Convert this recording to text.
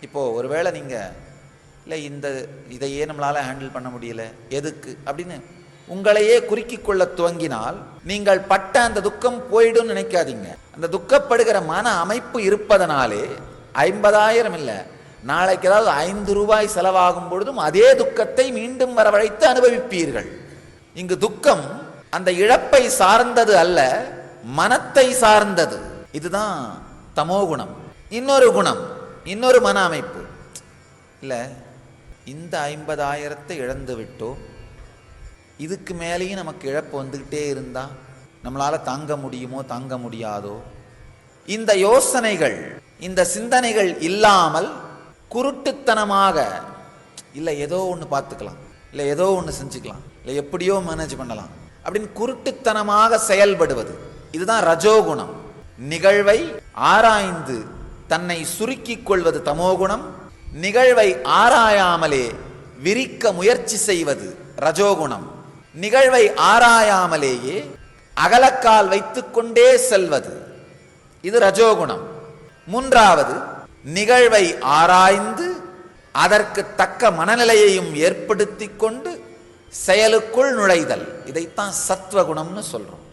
இப்போது ஒருவேளை நீங்கள் இல்லை இந்த இதையே நம்மளால் ஹேண்டில் பண்ண முடியல. எதுக்கு? அப்படின்னு உங்களையே குறுக்கி கொள்ள துவங்கினால் நீங்கள் பட்ட அந்த துக்கம் போயிடும் நினைக்காதீங்க. அந்த துக்கப்படுகிற மன அமைப்பு இருப்பதனாலே ஐம்பதாயிரம் இல்லை நாளைக்கு ஏதாவது ஐந்து ரூபாய் செலவாகும் பொழுதும் அதே துக்கத்தை மீண்டும் வரவழைத்து அனுபவிப்பீர்கள். இங்கு துக்கம் அந்த இழப்பை சார்ந்தது அல்ல மனத்தை சார்ந்தது. இதுதான் தமோ குணம். இன்னொரு குணம். இன்னொரு மன அமைப்பு. இல்லை இந்த ஐம்பதாயிரத்தை இழந்து விட்டோம் இதுக்கு மேலேயும் நமக்கு இழப்பு வந்துக்கிட்டே இருந்தால் நம்மளால் தாங்க முடியுமோ தாங்க முடியாதோ? இந்த யோசனைகள் இந்த சிந்தனைகள் இல்லாமல் குருட்டுத்தனமாக இல்லை ஏதோ ஒன்று பார்த்துக்கலாம். இல்லை ஏதோ ஒன்று செஞ்சுக்கலாம். இல்லை எப்படியோ மேனேஜ் பண்ணலாம். அப்படின்னு குருட்டுத்தனமாக செயல்படுவது. இதுதான் ரஜோகுணம். நிகழ்வை ஆராய்ந்து தன்னை சுருக்கிக் கொள்வது தமோகுணம் நிகழ்வை ஆராயாமலே விரிக்க முயற்சி செய்வது ரஜோகுணம் நிகழ்வை ஆராயாமலேயே அகலக்கால் வைத்துக்கொண்டே செல்வது இது ரஜோகுணம் மூன்றாவது நிகழ்வை ஆராய்ந்து அதற்கு தக்க மனநிலையையும் ஏற்படுத்தி கொண்டு செயலுக்குள் நுழைதல். இதைத்தான் சத்வகுணம்னு சொல்றோம்.